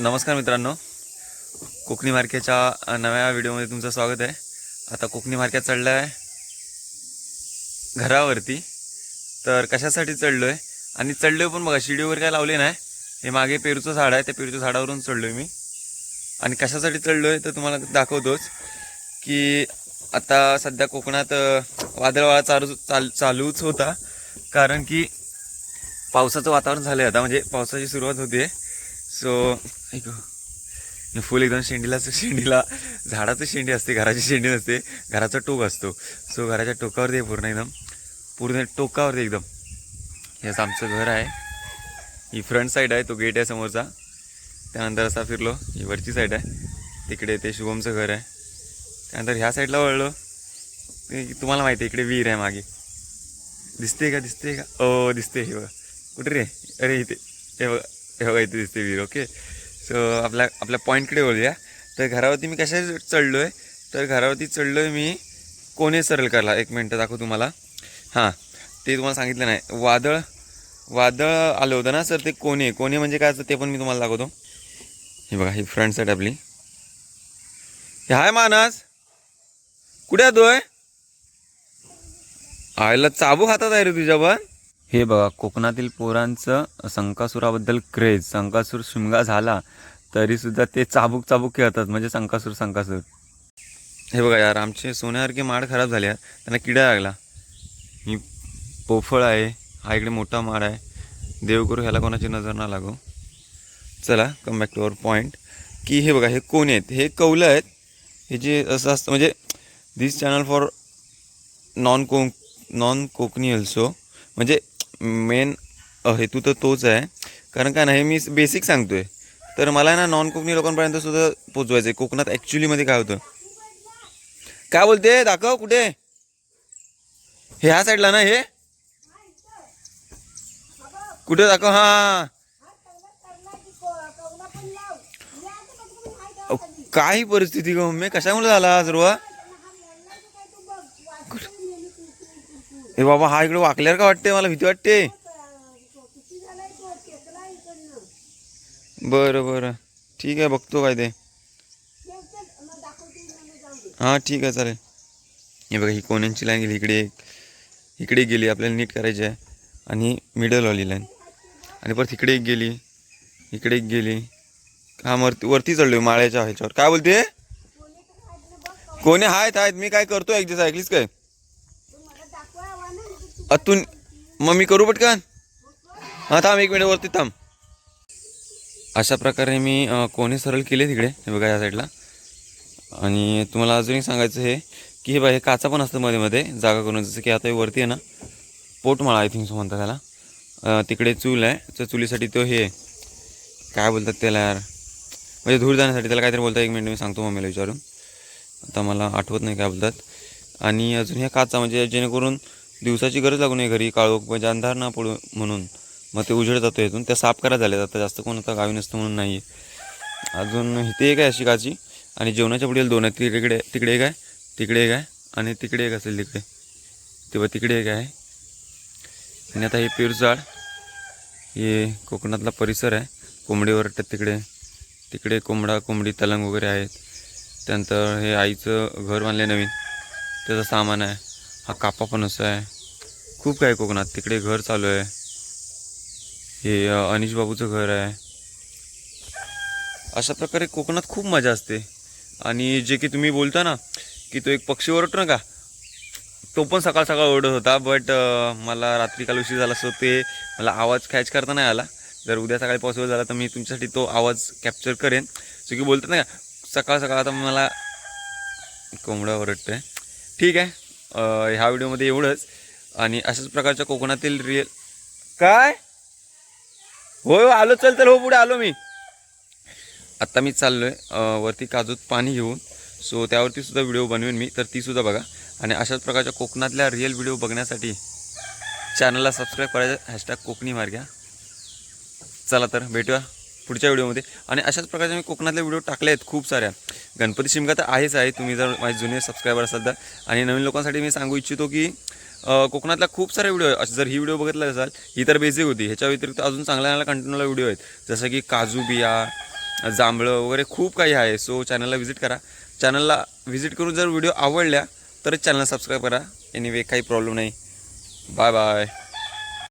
नमस्कार मित्रांनो. कोकणी मार्केटच्या नव्या व्हिडिओमध्ये तुमचं स्वागत आहे. आता कोकणी मार्केट चढलं आहे घरावरती. तर कशासाठी चढलो आहे आणि चढलो पण बघा शिडीवर काय लावले नाही. हे मागे पेरूचं झाड आहे त्या पेरूच्या झाडावरून चढलो आहे मी. आणि कशासाठी चढलो आहे तर तुम्हाला दाखवतोच की आता सध्या कोकणात वादळवाळा चालू चाल चालूच होता. कारण की पावसाचं वातावरण झालं आहे आता. म्हणजे पावसाची सुरुवात होते सो ऐक. फुल एकदम शेंडीलाचं शेंडीला झाडाचं शेंडी असते घराची शेंडी नसते घराचा टोक असतो. सो घराच्या टोकावरती ते पूर्ण एकदम. पूर्ण टोकावरती एकदम. हेच आमचं घर आहे. ही फ्रंट साईड आहे तो गेट आहे समोरचा. त्यानंतर असा फिरलो ही वरची साईड आहे. तिकडे ते शुभमचं घर आहे. त्यानंतर ह्या साईडला वळलो. तुम्हाला माहिती आहे इकडे विहीर आहे मागे. दिसते का दिसते का? ओ दिसते हे बघा. कुठे रे? अरे इथे. हे बघा. हे इथे दिसते विहीर ओके सो आपल्या आपल्या पॉईंटकडे बोलूया तर घरावरती मी कशा चढलो आहे तर घरावरती चढलो आहे मी कोणे सरळ करला एक मिनटं दाखव तुम्हाला. हां. ते तुम्हाला सांगितलं नाही. वादळ वादळ आलं होतं ना सर ते कोणे कोणे म्हणजे काय असतं ते पण मी तुम्हाला दाखवतो. हे बघा ही फ्रंट साईड आपली. हाय मानस. कुठे आहे आयला चाबू हातात आहे रे तुझ्या पण हे बघा कोकणातील पोरांचं संकासुराबद्दल क्रेज संकासूर शिमगा झाला तरीसुद्धा ते चाबूक चाबूक खेळतात म्हणजे संकासूर संकासूर. हे बघा यार आमचे सोन्यासारखे माड खराब झाले यार त्यांना किडा लागला. ही पोफळ आहे हा इकडे मोठा माड आहे. देव करू ह्याला कोणाची नजर ना लागो. चला come back to our point की हे बघा हे कोण आहेत? हे कौलं आहेत. हे जे असं असतं म्हणजे दिस चॅनल फॉर नॉन को नॉन कोकणी अल्सो म्हणजे मेन हेतू तर तोच आहे. कारण का नाही हे मी बेसिक सांगतो आहे तर मला ना नॉन कोकणी लोकांपर्यंत सुद्धा पोचवायचं आहे कोकणात ॲक्च्युलीमध्ये काय होतं? काय बोलते? दाखव कुठे? हे ह्या साईडला ना हे? कुठे दाखव? हां काही परिस्थिती ग मम्मी. कशामुळे झाला आज सर्व? हे बाबा हा इकडे वाकल्यावर का वाटते मला भीती वाटते. बरं बरं. ठीक आहे बघतो काय ते. हां ठीक आहे चालेल. हे बघा ही कोण्यांची लाईन गेली. इकडे एक इकडे एक गेली. आपल्याला नीट करायची आहे. आणि मिडलवाली लाईन. आणि परत इकडे एक गेली. इकडे एक गेली. हा वरती वरती चढलो माळ्याच्या ह्याच्यावर. काय बोलते? कोणी आहेत आहेत. मी काय करतो एक दिवस ऐकलीस काय? अतून मम्मी करू पटकन? हां थांब एक मिनिट वरती थांब. अशा प्रकारे मी कोणी सरळ केले तिकडे हे बघा या साईडला आणि तुम्हाला अजून एक सांगायचं हे की हे बघा हे काचा पण असतं मध्ये मध्ये जागा करून जसं की आता हे वरती आहे ना पोटमाळा आय थिंक सो म्हणतात त्याला. तिकडे चूल आहे तर चुलीसाठी तो हे काय बोलतात त्याला यार म्हणजे धूर जाण्यासाठी त्याला काहीतरी बोलतात. एक मिनिट मी सांगतो मम्मीला विचारून. आता मला आठवत नाही काय बोलतात. आणि अजून ह्या काचा म्हणजे जेणेकरून दिवसाची गरज लागू नये घरी काळोख म्हणजे अंधार ना पडू म्हणून. मग ते उजेड जातो इथून. त्या साफ करायला झाल्या आता. जास्त कोण आता गावी नसतं म्हणून नाही अजून इथे एक आहे अशी काची. आणि जेवणाच्या पुढील दोन आहेत. तिकडे तिकडे एक आहे. तिकडे एक आहे. आणि तिकडे एक असेल तिकडे. तेव्हा तिकडे एक आहे. आणि आता हे पेरजाड हे कोकणातला परिसर आहे. कोंबडी तिकडे. तिकडे कोंबडा कोंबडी तलंग वगैरे आहेत. त्यानंतर हे आईचं घर बांधले नवीन. त्याचं सामान आहे. हा कापा पण असं आहे. खूप काय कोकणात. तिकडे घर चालू आहे. हे अनिश बाबूचं घर आहे. अशा प्रकारे कोकणात खूप मजा असते. आणि जे की तुम्ही बोलता ना की तो एक पक्षी ओरडतो ना का? तो पण सकाळ सकाळ ओरडत होता बट मला रात्री काल उशीर झाला सो ते मला आवाज कॅच करता नाही आला. जर उद्या सकाळी पॉसिबल झाला तर मी तुमच्यासाठी तो आवाज कॅप्चर करेन. सो की बोलतात ना का सकाळ सकाळ आता मला कोंबडा आहे ठीक आहे. ह्या व्हिडिओमध्ये एवढंच. आणि अशाच प्रकारच्या कोकणातील रिअल काय? होय आलो चल तर हो पुढे आलो मी. आत्ता मी चाललो आहे वरती काजूत पाणी घेऊन. सो त्यावरती सुद्धा व्हिडिओ बनवेन मी तर ती सुद्धा बघा. आणि अशाच प्रकारच्या कोकणातल्या रिअल व्हिडिओ बघण्यासाठी चॅनलला सबस्क्राईब करायचं हॅशटॅग कोकणी मार्ग्या चला तर भेटूया. पुढच्या व्हिडिओमध्ये. आणि अशाच प्रकारचे मी कोकणातले व्हिडिओ टाकले आहेत खूप साऱ्या. गणपती शिमगा तर आहेच आहे तुम्ही जर माझे जुने सबस्क्रायबर असाल तर. आणि नवीन लोकांसाठी मी सांगू इच्छितो की कोकणातला खूप सारे व्हिडिओ आहे जर ही व्हिडिओ बघितला असाल ही तर बेसिक होती. ह्याच्या व्यतिरिक्त अजून चांगल्या चांगल्या कंटिन्यूला व्हिडिओ आहेत. जसं की काजू बिया जांभळं वगैरे खूप काही आहे. सो चॅनलला व्हिजिट करा. चॅनलला व्हिजिट करून जर व्हिडिओ आवडल्या तरच चॅनल सबस्क्राईब करा. एनिवे काही प्रॉब्लेम नाही. Bye bye